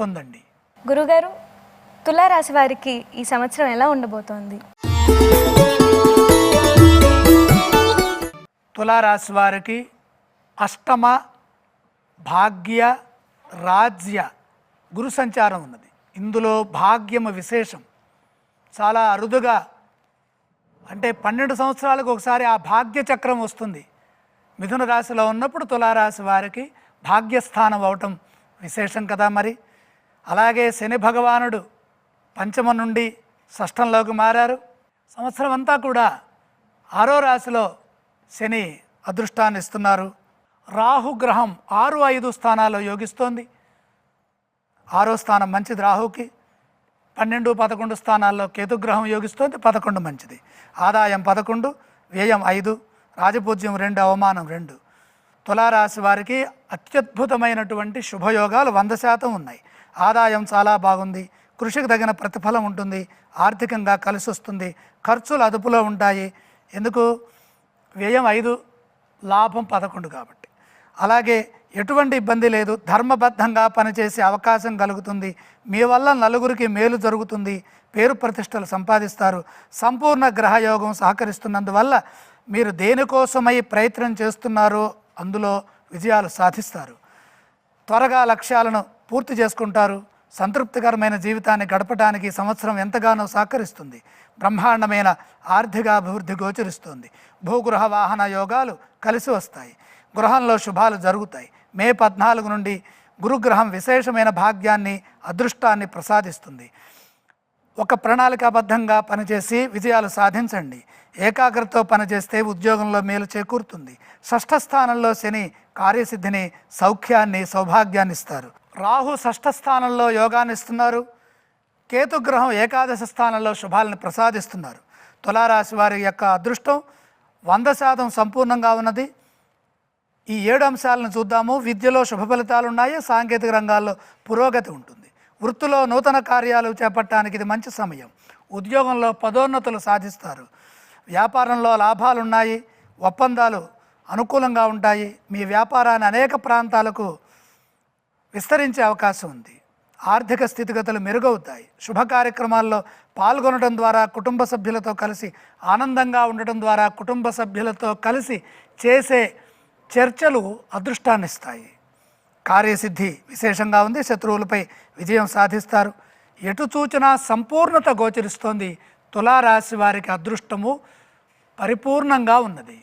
పొందండి. గురుగారు తులారాశి వారికి ఈ సంవత్సరం ఎలా ఉండబోతోంది? తులారాశి వారికి అష్టమ భాగ్య రాజ్య గురు సంచారం ఉన్నది. ఇందులో భాగ్యము విశేషం. చాలా అరుదుగా అంటే పన్నెండు సంవత్సరాలకు ఒకసారి ఆ భాగ్య చక్రం వస్తుంది. మిథున రాశిలో ఉన్నప్పుడు తులారాశి వారికి భాగ్యస్థానం అవటం విశేషం కదా మరి. అలాగే శని భగవానుడు పంచమ నుండి షష్టంలోకి మారారు. సంవత్సరం అంతా కూడా ఆరో రాశిలో శని అదృష్టాన్ని ఇస్తున్నారు. రాహుగ్రహం ఆరు ఐదు స్థానాల్లో యోగిస్తోంది. ఆరో స్థానం మంచిది రాహుకి. పన్నెండు పదకొండు స్థానాల్లో కేతుగ్రహం యోగిస్తోంది పదకొండు మంచిది. ఆదాయం పదకొండు వ్యయం ఐదు రాజపూజ్యం రెండు అవమానం రెండు. తులారాశి వారికి అత్యద్భుతమైనటువంటి శుభయోగాలు వంద శాతం ఉన్నాయి. ఆదాయం చాలా బాగుంది. కృషికి తగిన ప్రతిఫలం ఉంటుంది. ఆర్థికంగా కలిసి వస్తుంది. ఖర్చులు అదుపులో ఉంటాయి. ఎందుకు? వ్యయం ఐదు లాభం పదకొండు కాబట్టి. అలాగే ఎటువంటి ఇబ్బంది లేదు. ధర్మబద్ధంగా పనిచేసే అవకాశం కలుగుతుంది. మీ వల్ల నలుగురికి మేలు జరుగుతుంది. పేరు ప్రతిష్టలు సంపాదిస్తారు. సంపూర్ణ గ్రహయోగం సహకరిస్తున్నందువల్ల మీరు దేనికోసమై ప్రయత్నం చేస్తున్నారో అందులో విజయాలు సాధిస్తారు. త్వరగా లక్ష్యాలను పూర్తి చేసుకుంటారు. సంతృప్తికరమైన జీవితాన్ని గడపడానికి సంవత్సరం ఎంతగానో సహకరిస్తుంది. బ్రహ్మాండమైన ఆర్థిక అభివృద్ధి గోచరిస్తుంది. భూగృహ వాహన యోగాలు కలిసి వస్తాయి. గృహంలో శుభాలు జరుగుతాయి. మే పద్నాలుగు నుండి గురుగ్రహం విశేషమైన భాగ్యాన్ని అదృష్టాన్ని ప్రసాదిస్తుంది. ఒక ప్రణాళికాబద్ధంగా పనిచేసి విజయాలు సాధించండి. ఏకాగ్రతతో పనిచేస్తే ఉద్యోగంలో మేలు చేకూరుతుంది. షష్ఠ స్థానంలో శని కార్యసిద్ధిని సౌఖ్యాన్ని సౌభాగ్యాన్ని ఇస్తారు రాహు షష్ఠ స్థానంలో యోగాన్ని ఇస్తున్నారు. కేతుగ్రహం ఏకాదశ స్థానంలో శుభాలను ప్రసాదిస్తున్నారు. తులారాశి వారి యొక్క అదృష్టం వంద శాతం సంపూర్ణంగా ఉన్నది. ఈ ఏడు అంశాలను చూద్దాము. విద్యలో శుభ ఫలితాలు ఉన్నాయి. సాంకేతిక రంగాల్లో పురోగతి ఉంటుంది. వృత్తిలో నూతన కార్యాలు చేపట్టడానికి ఇది మంచి సమయం. ఉద్యోగంలో పదోన్నతులు సాధిస్తారు. వ్యాపారంలో లాభాలున్నాయి. ఒప్పందాలు అనుకూలంగా ఉంటాయి. మీ వ్యాపారాన్ని అనేక ప్రాంతాలకు విస్తరించే అవకాశం ఉంది. ఆర్థిక స్థితిగతులు మెరుగవుతాయి. శుభ కార్యక్రమాల్లో పాల్గొనడం ద్వారా కుటుంబ సభ్యులతో కలిసి ఆనందంగా ఉండటం ద్వారా కుటుంబ సభ్యులతో కలిసి చేసే చర్చలు అదృష్టాన్ని ఇస్తాయి కార్యసిద్ధి విశేషంగా ఉంది. శత్రువులపై విజయం సాధిస్తారు. ఎటు చూచినా సంపూర్ణత గోచరిస్తోంది. తులారాశి వారికి అదృష్టము పరిపూర్ణంగా ఉన్నది.